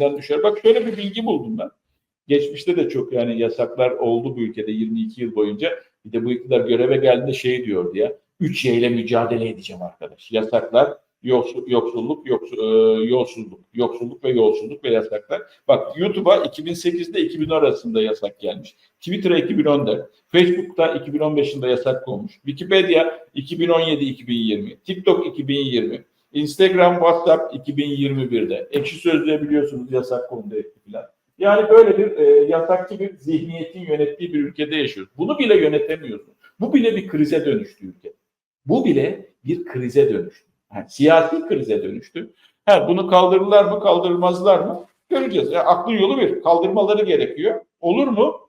düşer. Bak şöyle bir bilgi buldum ben. Geçmişte de çok yani yasaklar oldu bu ülkede 22 yıl boyunca. Bir de bu iktidar göreve geldiğinde şey diyordu ya. Üç ile mücadele edeceğim arkadaş. Yasaklar, yoksul, yoksulluk, yoksul, e, yolsuzluk, yoksulluk ve yolsuzluk ve yasaklar. Bak YouTube'a 2008'de 2010 arasında yasak gelmiş. Twitter'a 2014, Facebook'ta 2015 yılında yasak olmuş. Wikipedia 2017-2020, TikTok 2020, Instagram, WhatsApp 2021'de. Ekşi Sözlüğe biliyorsunuz yasak konuda filan. Yani böyle bir e, yasakçı bir zihniyetin yönettiği bir ülkede yaşıyoruz. Bunu bile yönetemiyorsun. Bu bile bir krize dönüştü ülke. Bu bile bir krize dönüştü. Yani siyasi krize dönüştü. Ha, bunu kaldırırlar mı kaldırmazlar mı? Göreceğiz. Yani aklın yolu bir. Kaldırmaları gerekiyor. Olur mu?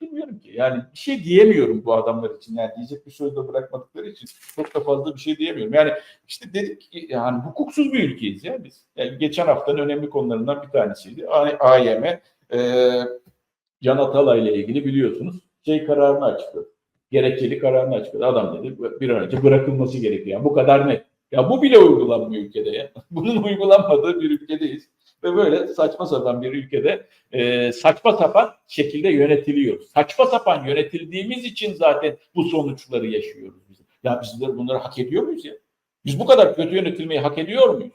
Bilmiyorum ki. Yani bir şey diyemiyorum bu adamlar için. Yani diyecek bir söz de bırakmadıkları için çok da fazla bir şey diyemiyorum. Yani işte dedik ki yani hukuksuz bir ülkeyiz ya biz. Yani geçen haftanın önemli konularından bir tanesiydi. AYM e, Can Atalay ile ilgili biliyorsunuz şey kararını açıkladı. Gerekçeli kararını açıkladı. Adam dedi bir an önce bırakılması gerekiyor. Yani bu kadar net. Ya bu bile uygulanmıyor ülkede ya. Bunun uygulanmadığı bir ülkedeyiz. Ve böyle saçma sapan bir ülkede e, saçma sapan şekilde yönetiliyor. Saçma sapan yönetildiğimiz için zaten bu sonuçları yaşıyoruz biz. Ya biz bunları hak ediyor muyuz ya? Biz bu kadar kötü yönetilmeyi hak ediyor muyuz?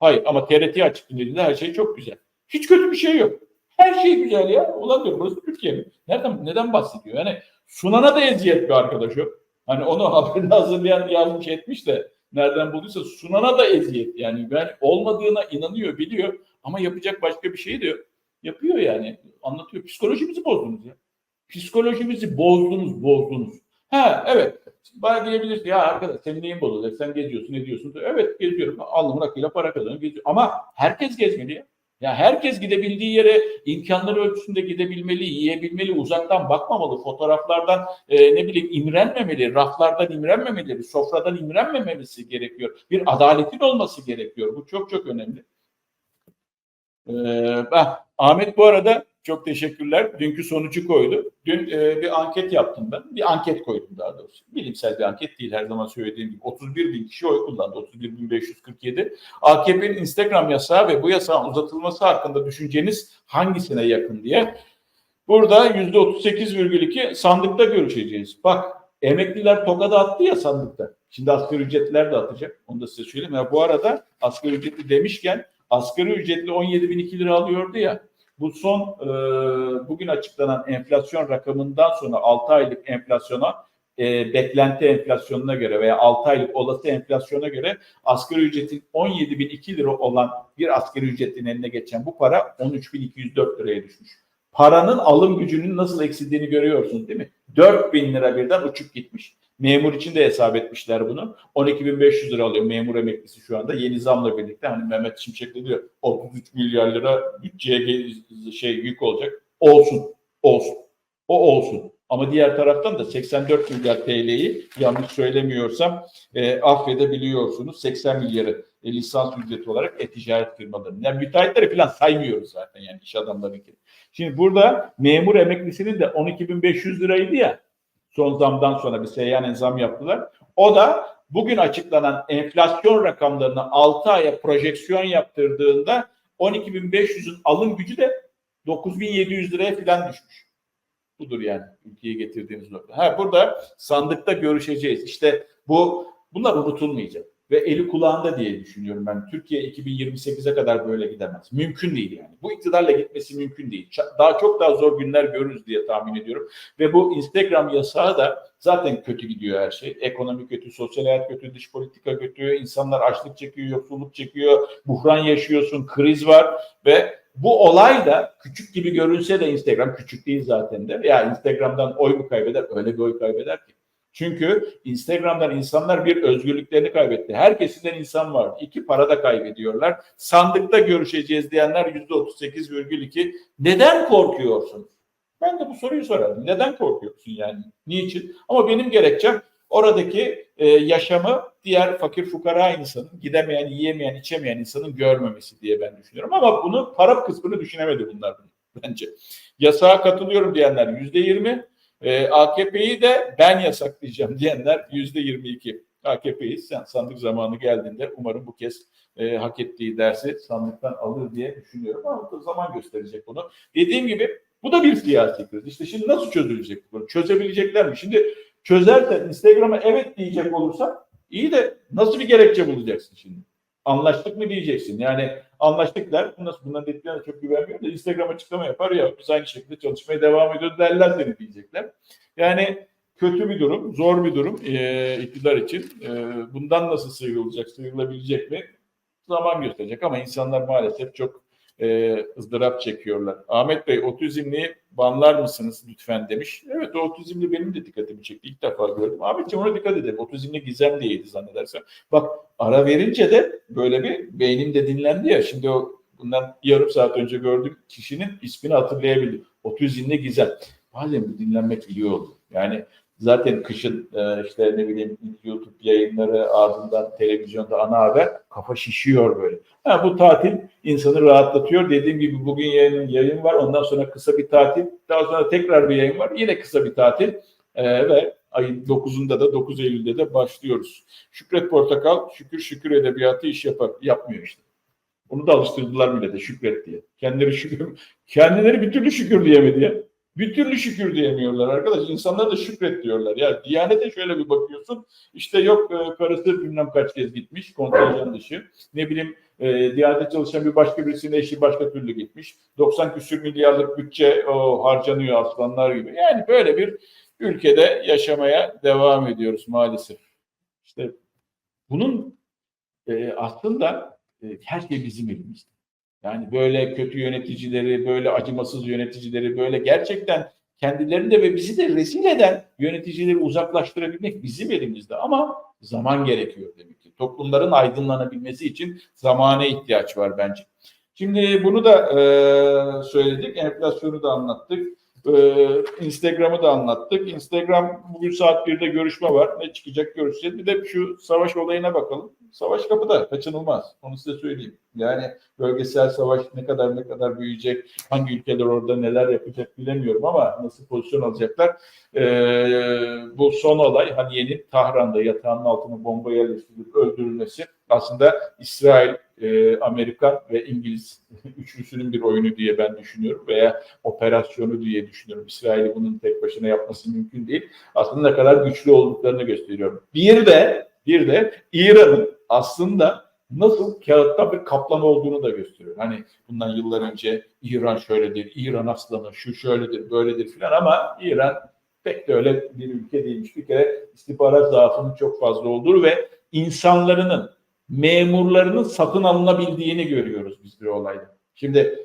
Hayır ama TRT açıkladığında her şey çok güzel. Hiç kötü bir şey yok. Her şey güzel ya. Ulan diyor burası Türkiye mi? Nereden, neden bahsediyor? Yani sunana da eziyet bir arkadaş yok. Hani onu haberini hazırlayan yazmış etmiş de nereden bulduysa sunana da eziyet. Yani ben olmadığına inanıyor, biliyor ama yapacak başka bir şey de yok. Yapıyor yani. Anlatıyor. Psikolojimizi bozdunuz ya. Psikolojimizi bozdunuz, bozdunuz. Ha evet. Bana diyebilirsin ya arkadaş senin neyin bozulacak? Sen geziyorsun, ne diyorsun? Evet geziyorum. Alnımın akıyla para kazanıyorum. Geziyorum. Ama herkes gezmeli ya. Ya herkes gidebildiği yere imkanları ölçüsünde gidebilmeli, yiyebilmeli, uzaktan bakmamalı, fotoğraflardan e, ne bileyim imrenmemeli, raflardan imrenmemeli, sofradan imrenmemesi gerekiyor. Bir adaletin olması gerekiyor. Bu çok çok önemli. Ee, Ahmet bu arada çok teşekkürler. Dünkü sonucu koydu. Dün e, bir anket yaptım ben. Bir anket koydum daha doğrusu. Bilimsel bir anket değil her zaman söylediğim gibi. 31 bin kişi oy kullandı. 31.547. AKP'nin Instagram yasağı ve bu yasağın uzatılması hakkında düşünceniz hangisine yakın diye. Burada %38,2 sandıkta görüşeceğiz. Bak emekliler tokada attı ya sandıkta. Şimdi asgari ücretliler de atacak. Onu da size söyleyeyim. Ya bu arada asgari ücretli demişken asgari ücretli 17.002 lira alıyordu ya. Bu son e, bugün açıklanan enflasyon rakamından sonra 6 aylık enflasyona e, beklenti enflasyonuna göre veya 6 aylık olası enflasyona göre asgari ücretin 17.002 lira olan bir asgari ücretin eline geçen bu para 13.204 liraya düşmüş. Paranın alım gücünün nasıl eksildiğini görüyorsunuz değil mi? 4.000 lira birden uçup gitmiş. Memur için de hesap etmişler bunu. 12.500 lira alıyor memur emeklisi şu anda. Yeni zamla birlikte hani Mehmet Şimşek de diyor 33 milyar lira bütçeye şey yük olacak. Olsun. Olsun. O olsun. Ama diğer taraftan da 84 milyar TL'yi yanlış söylemiyorsam e, affedebiliyorsunuz. 80 milyarı e, lisans ücreti olarak e-ticaret firmalarının. Yani müteahhitleri falan saymıyoruz zaten yani iş adamlarınkini. Şimdi burada memur emeklisinin de 12.500 liraydı ya son zamdan sonra bir seyyanen zam yaptılar. O da bugün açıklanan enflasyon rakamlarını 6 aya projeksiyon yaptırdığında 12.500'ün alım gücü de 9.700 liraya falan düşmüş. Budur yani ülkeye getirdiğimiz nokta. Ha burada sandıkta görüşeceğiz. İşte bu bunlar unutulmayacak ve eli kulağında diye düşünüyorum ben. Türkiye 2028'e kadar böyle gidemez. Mümkün değil yani. Bu iktidarla gitmesi mümkün değil. Daha çok daha zor günler görürüz diye tahmin ediyorum. Ve bu Instagram yasağı da zaten kötü gidiyor her şey. Ekonomi kötü, sosyal hayat kötü, dış politika kötü, insanlar açlık çekiyor, yoksulluk çekiyor, buhran yaşıyorsun, kriz var ve bu olay da küçük gibi görünse de Instagram küçük değil zaten de. Ya Instagram'dan oy mu kaybeder? Öyle bir oy kaybeder ki. Çünkü Instagram'dan insanlar bir özgürlüklerini kaybetti. Herkesinden insan var. İki para da kaybediyorlar. Sandıkta görüşeceğiz diyenler yüzde 38,2. Neden korkuyorsun? Ben de bu soruyu sorarım. Neden korkuyorsun yani? Niçin? Ama benim gerekçem oradaki e, yaşamı diğer fakir fukara insanın, gidemeyen, yiyemeyen, içemeyen insanın görmemesi diye ben düşünüyorum. Ama bunu para kısmını düşünemedi bunlar bence. Yasağa katılıyorum diyenler yüzde yirmi, e, AKP'yi de ben yasaklayacağım diyenler yüzde 22. AKP'yi sandık zamanı geldiğinde umarım bu kez e, hak ettiği dersi sandıktan alır diye düşünüyorum. Ama da zaman gösterecek bunu. Dediğim gibi bu da bir siyasi kriz. İşte şimdi nasıl çözülecek bu konu? Çözebilecekler mi? Şimdi çözerse Instagram'a evet diyecek olursa iyi de nasıl bir gerekçe bulacaksın şimdi? Anlaştık mı diyeceksin. Yani anlaştık der. Nasıl bunların dediklerine çok güvenmiyorum da Instagram açıklama yapar ya biz aynı şekilde çalışmaya devam ediyoruz derler seni diyecekler. Yani kötü bir durum, zor bir durum e, iktidar için. E, bundan nasıl sıyrılacak, sıyrılabilecek mi? Zaman gösterecek ama insanlar maalesef çok e, ızdırap çekiyorlar. Ahmet Bey otizmli banlar mısınız lütfen demiş. Evet o otizmli benim de dikkatimi çekti. İlk defa gördüm. Ahmetciğim ona dikkat edelim. Otizmli gizem diyeydi zannedersem. Bak ara verince de böyle bir beynim de dinlendi ya. Şimdi o bundan yarım saat önce gördük kişinin ismini hatırlayabildim. Otizmli gizem. Bazen bu dinlenmek iyi oldu. Yani zaten kışın e, işte ne bileyim YouTube yayınları ardından televizyonda ana haber kafa şişiyor böyle. Ha, bu tatil insanı rahatlatıyor. Dediğim gibi bugün yayın, yayın var. Ondan sonra kısa bir tatil. Daha sonra tekrar bir yayın var. Yine kısa bir tatil. E, ve ayın 9'unda da 9 Eylül'de de başlıyoruz. Şükret Portakal şükür şükür edebiyatı iş yapar. Yapmıyor işte. Onu da alıştırdılar millete şükret diye. Kendileri şükür, kendileri bir türlü şükür diyemedi ya. Bir türlü şükür diyemiyorlar arkadaş. İnsanlar da şükret diyorlar. Ya Diyanete şöyle bir bakıyorsun. İşte yok e, karısı bilmem kaç kez gitmiş kontenjan dışı. Ne bileyim e, Diyanete çalışan bir başka birisinin eşi başka türlü gitmiş. 90 küsür milyarlık bütçe o, harcanıyor aslanlar gibi. Yani böyle bir ülkede yaşamaya devam ediyoruz maalesef. İşte bunun e, aslında e, her şey bizim elimizde. Yani böyle kötü yöneticileri, böyle acımasız yöneticileri, böyle gerçekten kendilerini de ve bizi de rezil eden yöneticileri uzaklaştırabilmek bizim elimizde. Ama zaman gerekiyor demek ki. Toplumların aydınlanabilmesi için zamana ihtiyaç var bence. Şimdi bunu da e, söyledik, enflasyonu da anlattık. Ee, Instagram'ı da anlattık. Instagram bugün saat 1'de görüşme var. Ne çıkacak görüşeceğiz. Bir de şu savaş olayına bakalım. Savaş kapıda kaçınılmaz. Onu size söyleyeyim. Yani bölgesel savaş ne kadar ne kadar büyüyecek, hangi ülkeler orada neler yapacak bilemiyorum ama nasıl pozisyon alacaklar. Ee, bu son olay hani yeni Tahran'da yatağının altına bomba yerleştirilip öldürülmesi aslında İsrail, e, Amerikan ve İngiliz üçlüsünün bir oyunu diye ben düşünüyorum veya operasyonu diye düşünüyorum. İsrail'i bunun tek başına yapması mümkün değil. Aslında ne kadar güçlü olduklarını gösteriyorum. Bir de bir de İran'ın aslında nasıl kağıtta bir kaplan olduğunu da gösteriyor. Hani bundan yıllar önce İran şöyledir, İran aslanı, şu şöyledir, böyledir filan ama İran pek de öyle bir ülke değilmiş. Bir kere istihbarat zaafının çok fazla olduğu ve insanlarının, memurlarının satın alınabildiğini görüyoruz biz bir olayda. Şimdi